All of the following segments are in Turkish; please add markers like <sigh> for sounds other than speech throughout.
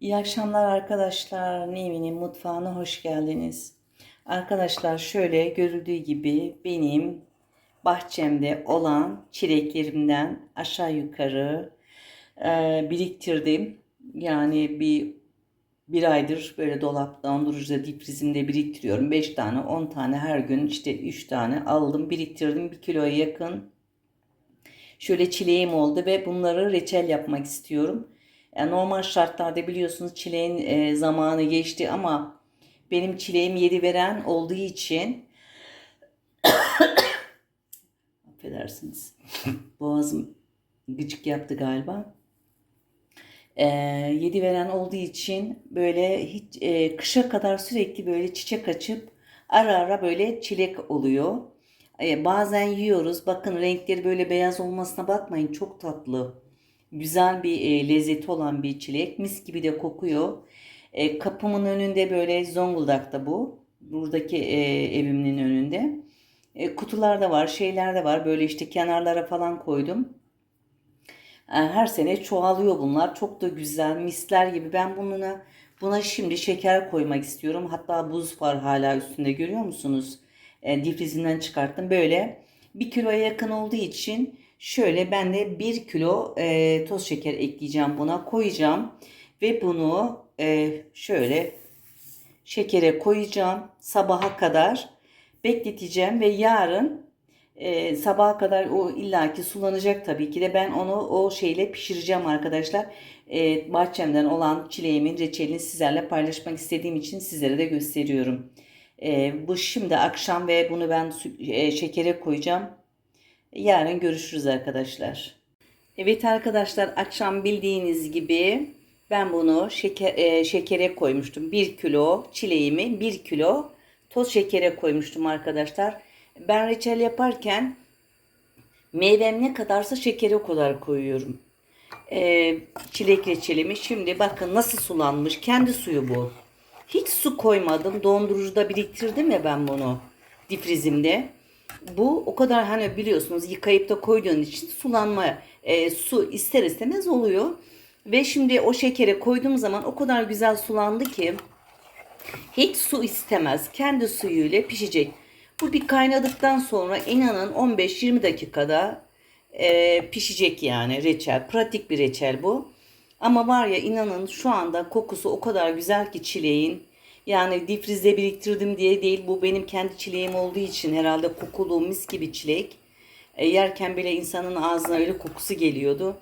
İyi akşamlar arkadaşlar. Nevin'in mutfağına hoş geldiniz. Arkadaşlar şöyle görüldüğü gibi benim bahçemde olan çileklerimden aşağı yukarı e, biriktirdim. Yani bir bir aydır böyle dolapta, dondurucuda, difrizimde biriktiriyorum. 5 tane, 10 tane her gün işte 3 tane aldım, biriktirdim. 1 kiloya yakın şöyle çileğim oldu ve bunları reçel yapmak istiyorum. Yani normal şartlarda biliyorsunuz çileğin e, zamanı geçti ama benim çileğim yedi veren olduğu için <coughs> affedersiniz <coughs> boğazım gıcık yaptı galiba. E, yedi veren olduğu için böyle hiç e, kışa kadar sürekli böyle çiçek açıp ara ara böyle çilek oluyor. E, bazen yiyoruz. Bakın renkleri böyle beyaz olmasına bakmayın. Çok tatlı. Güzel bir e, lezzeti olan bir çilek. Mis gibi de kokuyor. E, kapımın önünde böyle Zonguldak'ta bu. Buradaki e, evimin önünde. E, kutular da var, şeyler de var. Böyle işte kenarlara falan koydum. E, her sene çoğalıyor bunlar. Çok da güzel, misler gibi. Ben bununla buna şimdi şeker koymak istiyorum. Hatta buz var hala üstünde görüyor musunuz? E, difrizinden çıkarttım. Böyle bir kiloya yakın olduğu için şöyle ben de bir kilo e, toz şeker ekleyeceğim buna koyacağım. Ve bunu e, şöyle şekere koyacağım sabaha kadar bekleteceğim ve yarın e, sabaha kadar o illaki sulanacak tabii ki de ben onu o şeyle pişireceğim arkadaşlar. E, bahçemden olan çileğimin reçelini sizlerle paylaşmak istediğim için sizlere de gösteriyorum. E, bu şimdi akşam ve bunu ben e, şekere koyacağım. Yarın görüşürüz arkadaşlar. Evet arkadaşlar akşam bildiğiniz gibi ben bunu şeker, e, şekere koymuştum. 1 kilo çileğimi 1 kilo toz şekere koymuştum arkadaşlar. Ben reçel yaparken meyvem ne kadarsa şekere o kadar koyuyorum. E, çilek reçelimi şimdi bakın nasıl sulanmış. Kendi suyu bu. Hiç su koymadım. Dondurucuda biriktirdim ya ben bunu difrizimde. Bu o kadar hani biliyorsunuz yıkayıp da koyduğun için sulanma e, su ister istemez oluyor. Ve şimdi o şekere koyduğum zaman o kadar güzel sulandı ki hiç su istemez. Kendi suyuyla pişecek. Bu bir kaynadıktan sonra inanın 15-20 dakikada e, pişecek yani reçel. Pratik bir reçel bu. Ama var ya inanın şu anda kokusu o kadar güzel ki çileğin. Yani difrizde biriktirdim diye değil. Bu benim kendi çileğim olduğu için herhalde kokulu mis gibi çilek. E, yerken bile insanın ağzına öyle kokusu geliyordu.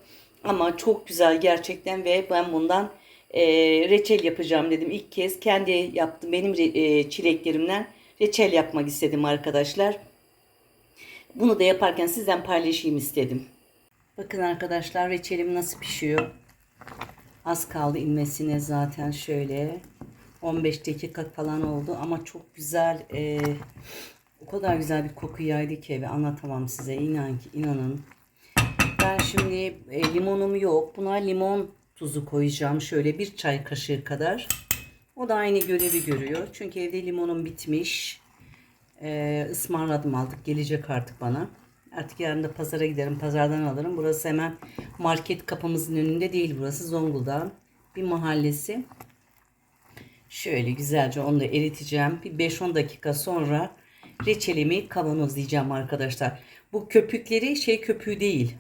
Ama çok güzel gerçekten ve ben bundan e, reçel yapacağım dedim. İlk kez kendi yaptım benim e, çileklerimden reçel yapmak istedim arkadaşlar. Bunu da yaparken sizden paylaşayım istedim. Bakın arkadaşlar reçelim nasıl pişiyor. Az kaldı inmesine zaten şöyle 15 dakika falan oldu ama çok güzel e, o kadar güzel bir koku yaydı ki ve anlatamam size inan ki inanın. Ben şimdi e, limonum yok. Buna limon tuzu koyacağım şöyle bir çay kaşığı kadar. O da aynı görevi görüyor. Çünkü evde limonum bitmiş. E, ısmarladım aldık. Gelecek artık bana. Artık yarın da pazara giderim. Pazardan alırım. Burası hemen market kapımızın önünde değil. Burası Zonguldak'ın bir mahallesi. Şöyle güzelce onu da eriteceğim. Bir 5-10 dakika sonra reçelimi kavanozlayacağım arkadaşlar. Bu köpükleri şey köpüğü değil.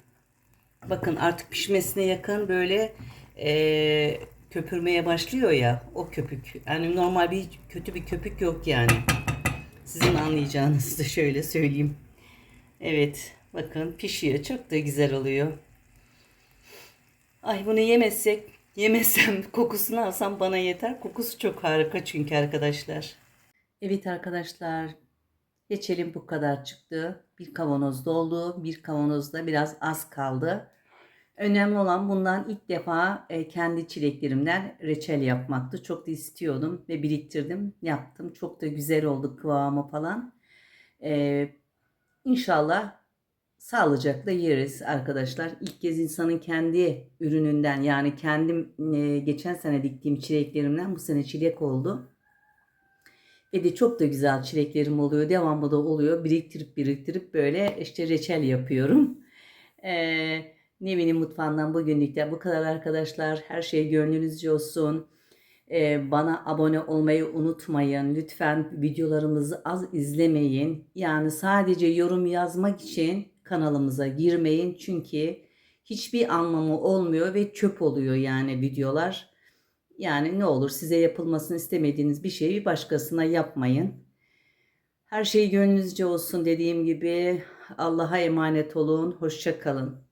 Bakın artık pişmesine yakın böyle e, köpürmeye başlıyor ya o köpük. Yani normal bir kötü bir köpük yok yani. Sizin anlayacağınızı da şöyle söyleyeyim. Evet bakın pişiyor. Çok da güzel oluyor. Ay bunu yemezsek yemesem <laughs> kokusunu alsam bana yeter. Kokusu çok harika çünkü arkadaşlar. Evet arkadaşlar geçelim bu kadar çıktı. Bir kavanoz doldu. Bir kavanozda biraz az kaldı. Önemli olan bundan ilk defa e, kendi çileklerimden reçel yapmaktı. Çok da istiyordum ve biriktirdim. Yaptım. Çok da güzel oldu kıvamı falan. Ee, İnşallah sağlıcakla yeriz arkadaşlar. İlk kez insanın kendi ürününden yani kendim e, geçen sene diktiğim çileklerimden bu sene çilek oldu. Ve de çok da güzel çileklerim oluyor. Devamlı da oluyor. Biriktirip biriktirip böyle işte reçel yapıyorum. Ee, Nevin'in mutfağından bugünlük de bu kadar arkadaşlar. Her şey gönlünüzce olsun. Ee, bana abone olmayı unutmayın. Lütfen videolarımızı az izlemeyin. Yani sadece yorum yazmak için kanalımıza girmeyin. Çünkü hiçbir anlamı olmuyor ve çöp oluyor yani videolar. Yani ne olur size yapılmasını istemediğiniz bir şeyi başkasına yapmayın. Her şey gönlünüzce olsun dediğim gibi Allah'a emanet olun. Hoşça kalın.